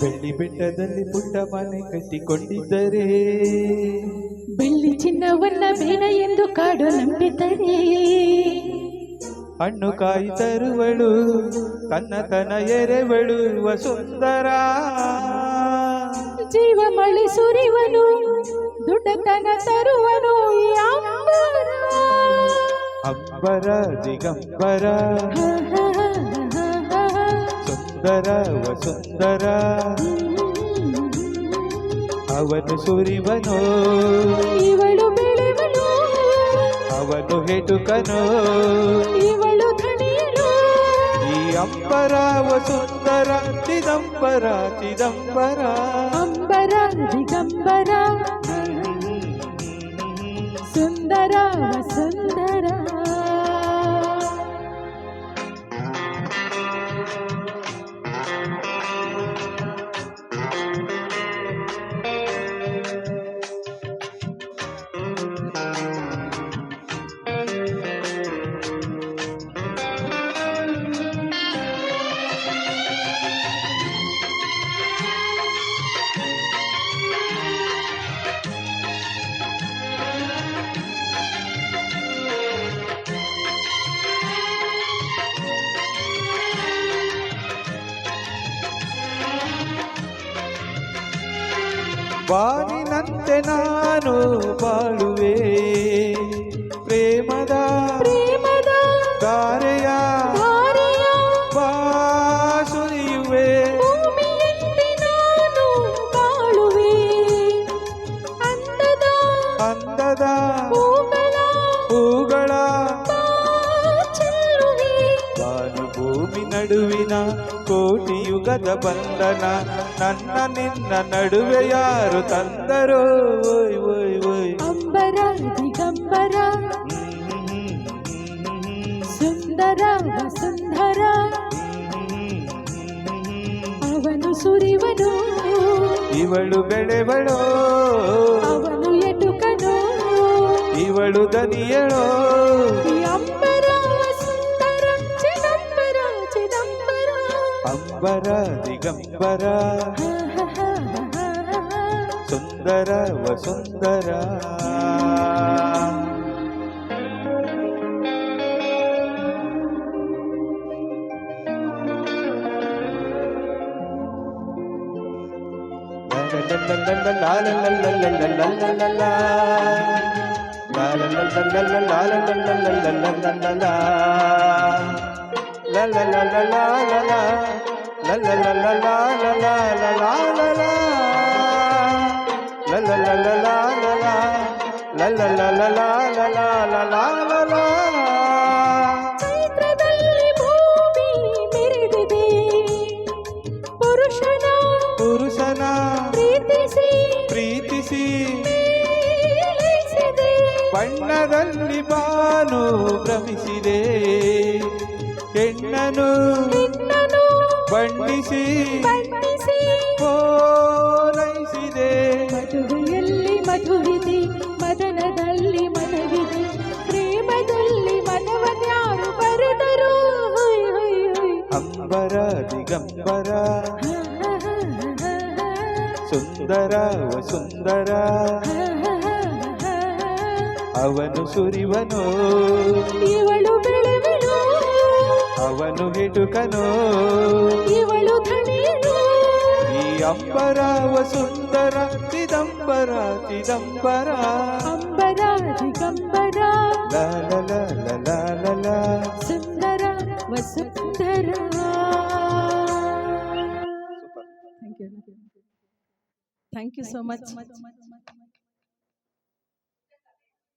ಬೆಳ್ಳಿ ಬೆಟ್ಟದಲ್ಲಿ ಪುಟ್ಟ ಮನೆ ಕಟ್ಟಿಕೊಂಡಿದ್ದರೆ ಬೆಳ್ಳಿ ಚಿನ್ನವನ್ನ ಬೇಡ ಎಂದು ಕಾಡು ನಂಬಿದರೆ ಹಣ್ಣು ಕಾಯಿ ತರುವಳು ತನ್ನ ತನ ಎರೆವಳು ವಸುಂದರ ಜೀವ ಮಳೆ ಸುರಿವನು ದುಡ್ಡತನ ತರುವನು ಅಂಬರ. ದಿಗಂಬರ. ಸುಂದರ ವಸುಂದರ ಅವನು ಸುರಿವನು ಇವಳು ಬೆಳೆವನು ಅವನು ಹೆಟುಕನು ಇವಳು ಧಣಿಯನು ಈ ಅಂಬರ ವಸುಂದರ ಚಿದಂಬರ ಚಿದಂಬರ ಅಂಬರ ದಿಗಂಬರ ಸುಂದರ ಸುಂದರ ಬಾನಿನಂತೆ ನಾನು ಬಾಳುವೆ ಪ್ರೇಮದ ಪ್ರೇಮದ ಧಾರೆಯ ಧಾರೆಯ ಬಾಸುರಿಯುವೆ ಭೂಮಿಯಲ್ಲಿ ನಾನು ಬಾಳುವೆ ಅಂದದ ಅಂದದ ಹೂಗಳ ಹೂಗಳ ಚೆಲ್ಲುವೆ ಬಾನು ಭೂಮಿ ನಡುವಿನ ಕೋಟಿ ಯುಗದ ಬಂಧನ ನನ್ನ ನಿನ್ನ ನಡುವೆ ಯಾರು ತಂದರೋ ಓಯ್ ಓಯ್ ಓಯ್ ಅಂಬರ ದಿಗಂಬರ ಸುಂದರ ವಸುಂಧರ ಅವನು ಸುರಿವನು ಇವಳು ಬೆಳೆವಳೋ ಅವನು ಎಟುಕನು ಇವಳು ದನಿಯಳೋ ಈ అంబర దిగంబర సుందర వసుందర la la la la la ಪ್ರೀತಿಸಿ ಪ್ರೀತಿಸಿ ಮೇಲೈಸಿದೆ. ಬಣ್ಣದಲ್ಲಿ ಬಾನು ಭ್ರಮಿಸಿದೆ ಹೆಣ್ಣನು ಬಂಡಿಸಿ ಪೋಲೈಸಿದೆ ಮಧುವಿಯಲ್ಲಿ ಮಧುವಿದೆ ಮದನದಲ್ಲಿ ಮನವಿದೆ ಪ್ರೇಮದಲ್ಲಿ ಮನವನ್ಯಾರು ಬರೆದರು? ಅಂಬರ ದಿಗಂಬರ ಸುಂದರ ಸುಂದರ ಅವನು ಸುರಿವನು. ಇವಳು ಬೆಳೆ ಅವನು ಹಿಡುಕನು ಇವಳು ಧಣಿಯನು ಈ ಅಂಬರ ವಸುಂದರ ಚಿದಂಬರ ಚಿದಂಬರ ಅಂಬರ ದಿಗಂಬರ ಲ ಲ ಲ ಲ ಲ ಲ ಲ. ಸುಂದರ ವಸುಂಧರ thank you thank you so much